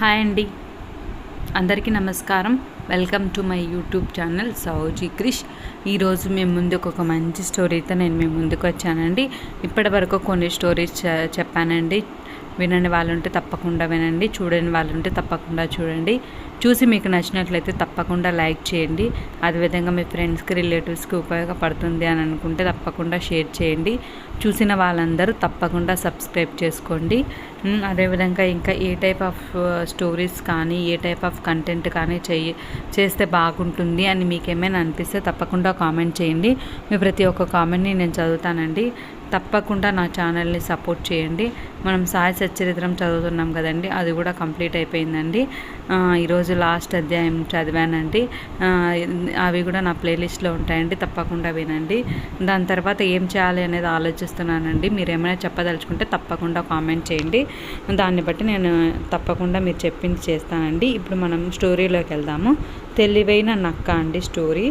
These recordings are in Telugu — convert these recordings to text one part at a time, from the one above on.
హాయ్ అండి. అందరికీ నమస్కారం. Welcome to my YouTube channel Souji Krish. ఈరోజు మేము ముందుకు ఒక మంచి స్టోరీతో నేను మేము ముందుకు వచ్చానండి. ఇప్పటి వరకు కొన్ని స్టోరీస్ చెప్పానండి. వినని వాళ్ళు ఉంటే తప్పకుండా వినండి చూడని వాళ్ళు ఉంటే తప్పకుండా చూడండి. చూసి మీకు నచ్చినట్లయితే తప్పకుండా లైక్ చేయండి. అదేవిధంగా మీ ఫ్రెండ్స్కి రిలేటివ్స్కి ఉపయోగపడుతుంది అని అనుకుంటే తప్పకుండా షేర్ చేయండి. చూసిన వాళ్ళందరూ తప్పకుండా సబ్స్క్రైబ్ చేసుకోండి. అదేవిధంగా ఇంకా ఏ టైప్ ఆఫ్ స్టోరీస్ కానీ ఏ టైప్ ఆఫ్ కంటెంట్ కానీ చెయ్యి చేస్తే బాగుంటుంది అని మీకేమైనా అనిపిస్తే తప్పకుండా కామెంట్ చేయండి. మీ ప్రతి ఒక్క కామెంట్ని నేను చదువుతానండి. తప్పకుండా నా ఛానల్ని సపోర్ట్ చేయండి. మనం సాయి సచ్చరిత్రం చదువుతున్నాం కదండి అది కూడా కంప్లీట్ అయిపోయిందండి. ఈరోజు లాస్ట్ అధ్యాయం చదివానండి. అవి కూడా నా ప్లేలిస్ట్లో ఉంటాయండి తప్పకుండా వినండి. దాని తర్వాత ఏం చేయాలి అనేది ఆలోచిస్తున్నానండి. మీరు ఏమైనా చెప్పదలుచుకుంటే తప్పకుండా కామెంట్ చేయండి. దాన్ని బట్టి నేను తప్పకుండా మీరు చెప్పింది చేస్తానండి. ఇప్పుడు మనం స్టోరీలోకి వెళ్దాము. తెలివైన నక్క అండి స్టోరీ.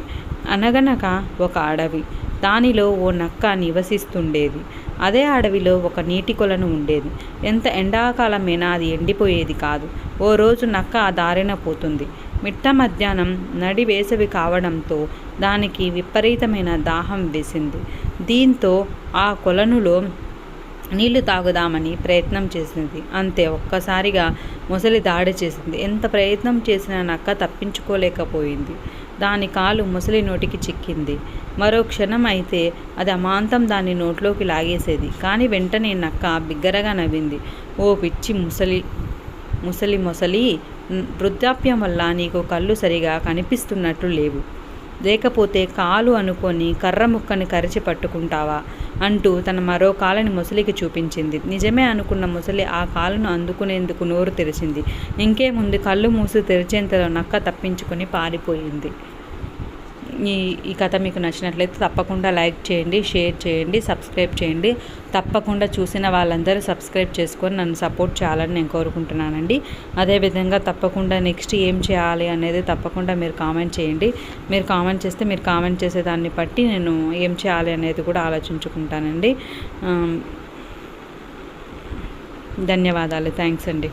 అనగనక ఒక అడవి. దానిలో ఓ నక్క నివసిస్తుండేది. అదే అడవిలో ఒక నీటి కొలను ఉండేది. ఎంత ఎండాకాలమైనా అది ఎండిపోయేది కాదు. ఓ రోజు నక్క ఆ దారిన పోతుంది. మిట్ట మధ్యాహ్నం నడి వేసవి కావడంతో దానికి విపరీతమైన దాహం వేసింది. దీంతో ఆ కొలనులో నీళ్ళు తాగుదామని ప్రయత్నం చేసింది. అంతే ఒక్కసారిగా ముసలి దాడి చేసింది. ఎంత ప్రయత్నం చేసినా నక్క తప్పించుకోలేకపోయింది. దాని కాలు ముసలి నోటికి చిక్కింది. మరో క్షణం అయితే అది అమాంతం దాని నోట్లోకి లాగేసేది. కానీ వెంటనే నక్క బిగ్గరగా నవ్వింది. ఓ పిచ్చి ముసలి ముసలి మొసలి వృద్ధాప్యం వల్ల నీకు కళ్ళు సరిగా కనిపిస్తున్నట్లు లేవు. లేకపోతే కాలు అనుకొని కర్ర ముక్కని కరిచి పట్టుకుంటావా? అంటూ తన మరో కాలని ముసలికి చూపించింది. నిజమే అనుకున్న ముసలి ఆ కాలును అందుకునేందుకు నోరు తెరిచింది. ఇంకేముంది? కళ్ళు మూసి తెరిచేంతలో నక్క తప్పించుకొని పారిపోయింది. ఈ ఈ కథ మీకు నచ్చినట్లయితే తప్పకుండా లైక్ చేయండి షేర్ చేయండి సబ్స్క్రైబ్ చేయండి. తప్పకుండా చూసిన వాళ్ళందరూ సబ్స్క్రైబ్ చేసుకొని నన్ను సపోర్ట్ చేయాలని నేను కోరుకుంటున్నానండి. అదేవిధంగా తప్పకుండా నెక్స్ట్ ఏం చేయాలి అనేది తప్పకుండా మీరు కామెంట్ చేయండి. మీరు కామెంట్ చేస్తే మీరు కామెంట్ చేసే దాన్ని బట్టి నేను ఏం చేయాలి అనేది కూడా ఆలోచించుకుంటానండి. ధన్యవాదాలు. థ్యాంక్స్ అండి.